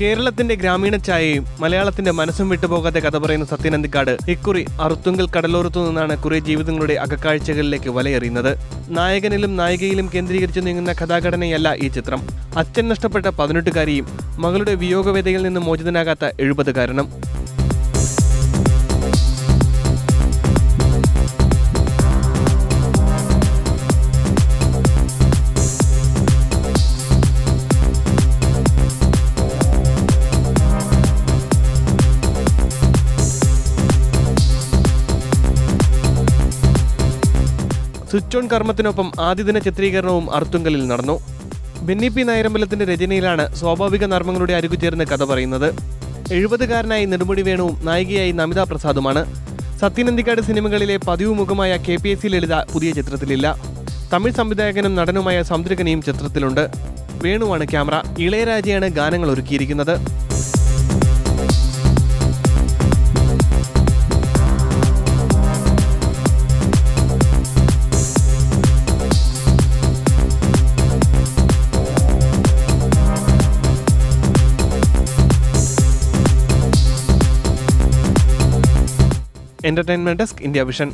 കേരളത്തിന്റെ ഗ്രാമീണ ഛായയും മലയാളത്തിന്റെ മനസ്സും വിട്ടുപോകാതെ കഥ പറയുന്ന സത്യനന്ദിക്കാട് ഇക്കുറി അറുത്തുങ്കൽ കടലോരത്തു നിന്നാണ് കുറെ ജീവിതങ്ങളുടെ അകക്കാഴ്ചകളിലേക്ക് വലയെറിയുന്നത്. നായകനിലും നായികയിലും കേന്ദ്രീകരിച്ചു നീങ്ങുന്ന കഥാഘടനയല്ല ഈ ചിത്രം. അച്ഛൻ നഷ്ടപ്പെട്ട പതിനെട്ടുകാരിയും മകളുടെ വിയോഗവേദയിൽ നിന്ന് മോചിതനാകാത്ത എഴുപതുകാരനും. സ്വിച്ച് ഓൺ കർമ്മത്തിനൊപ്പം ആദ്യദിന ചിത്രീകരണവും അർത്തുങ്കലിൽ നടന്നു. ബെന്നി പി നായരമ്പലത്തിന്റെ രചനയിലാണ് സ്വാഭാവിക നർമ്മങ്ങളുടെ അരുകു ചേർന്ന് കഥ പറയുന്നത്. എഴുപതുകാരനായി നെടുമുടി വേണുവും നായികയായി നമിതാ പ്രസാദുമാണ്. സത്യനന്ദിക്കാട് സിനിമകളിലെ പതിവ് മുഖമായ K P S C Lalitha പുതിയ ചിത്രത്തിലില്ല. തമിഴ് സംവിധായകനും നടനുമായ സമുദ്രകനിയും ചിത്രത്തിലുണ്ട്. വേണുവാണ് ക്യാമറ ഇളയരാജയാണ് ഗാനങ്ങൾ ഒരുക്കിയിരിക്കുന്നത്. Entertainment desk India vision